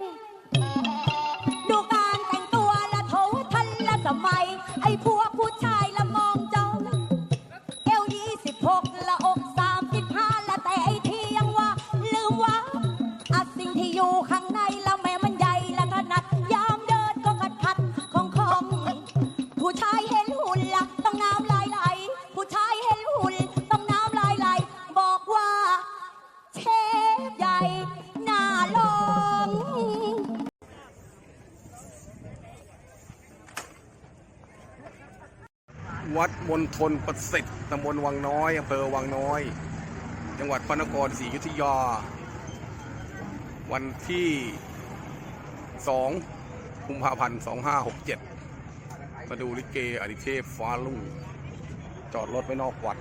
ดู ลง วัดมณฑลประสิทธิ์ตำบลวังน้อยอำเภอวังน้อย จังหวัดพระนครศรีอยุธยา วันที่ 2 กุมภาพันธ์ 2567 มาดูลิเกอดิเทพฟ้าลุ่งจอดรถไว้นอกวัด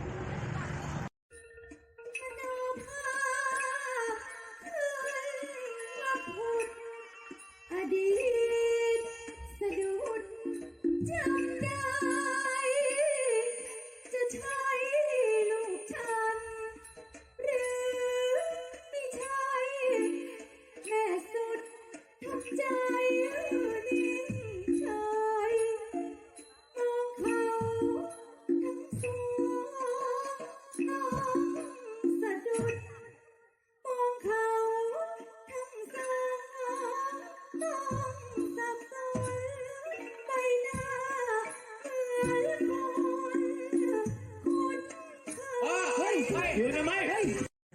ย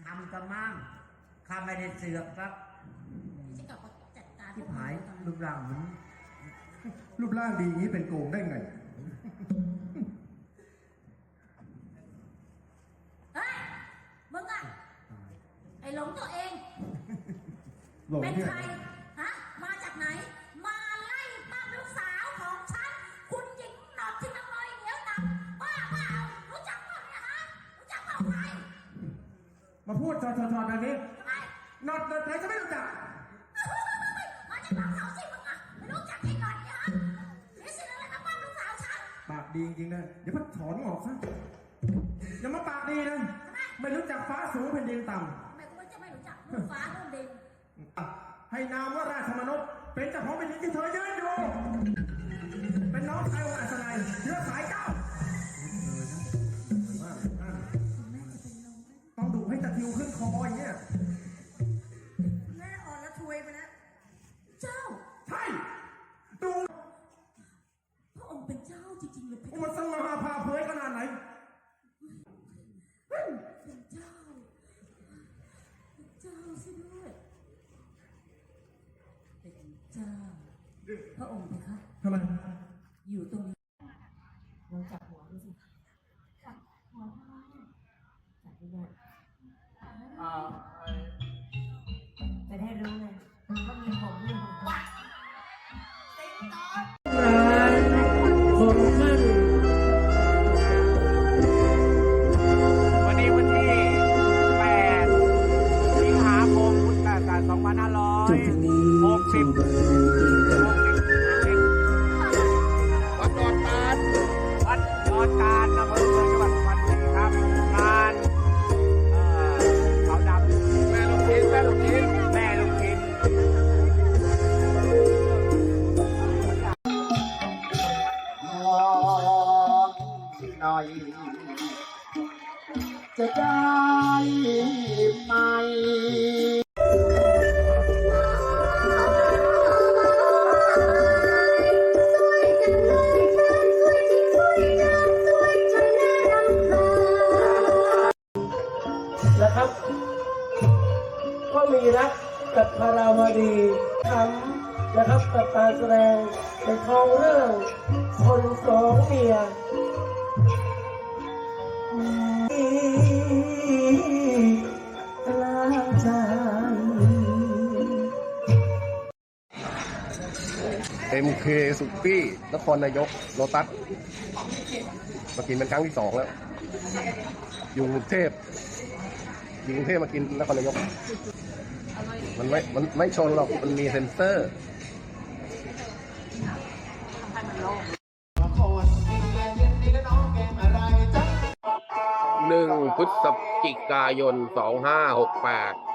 ทำกันมั่งข้าไม่ได้เสือกครับที่หายรูปร่างเหมือนรูปร่างดีอย่างนี้เป็นโกงได้ไงเฮ้ยมึงอะไอ้หลงตัวเอง หลงเป็นเนี่ย ใคร ดชอชอชอแบบนี้ทำไมนอดเดินไหนจะไม่รู้จัก มาจากบางเขาสิมึงอะไม่รู้จักไอ้หนอดเนี่ยฮะเสียสิอะไรมาปั้มลูกสาวฉันปากดีจริงๆนะเดี๋ยวพัดถอนออกซะอย่ามาปากดีนะ ไม่รู้จักฟ้าสูงแผ่นดินต่ำทำไมกูจะไม่รู้จักลูกฟ้าลูกดินอะให้นามว่าราชมนุษย์เป็นเจ้าของแผ่นดินที่เธอยืนอยู่เป็นน้องชายของอัศ พระองค์เพคะทำไม อยู่ตรงนี้ จะได้ไหมนะครับ ก็มีรักกับพาราวดีทำนะครับกับการแสดงในทองเรื่องคนสองเมีย MK สุกี้นครนายกโลตัสมากินเป็นครั้งที่สองแล้ว อยู่กรุงเทพอยู่กรุงเทพมากินนครนายก มันไม่มันไม่ชนหรอก มันมีเซ็นเซอร์หนึ่งพฤศจิกายน2568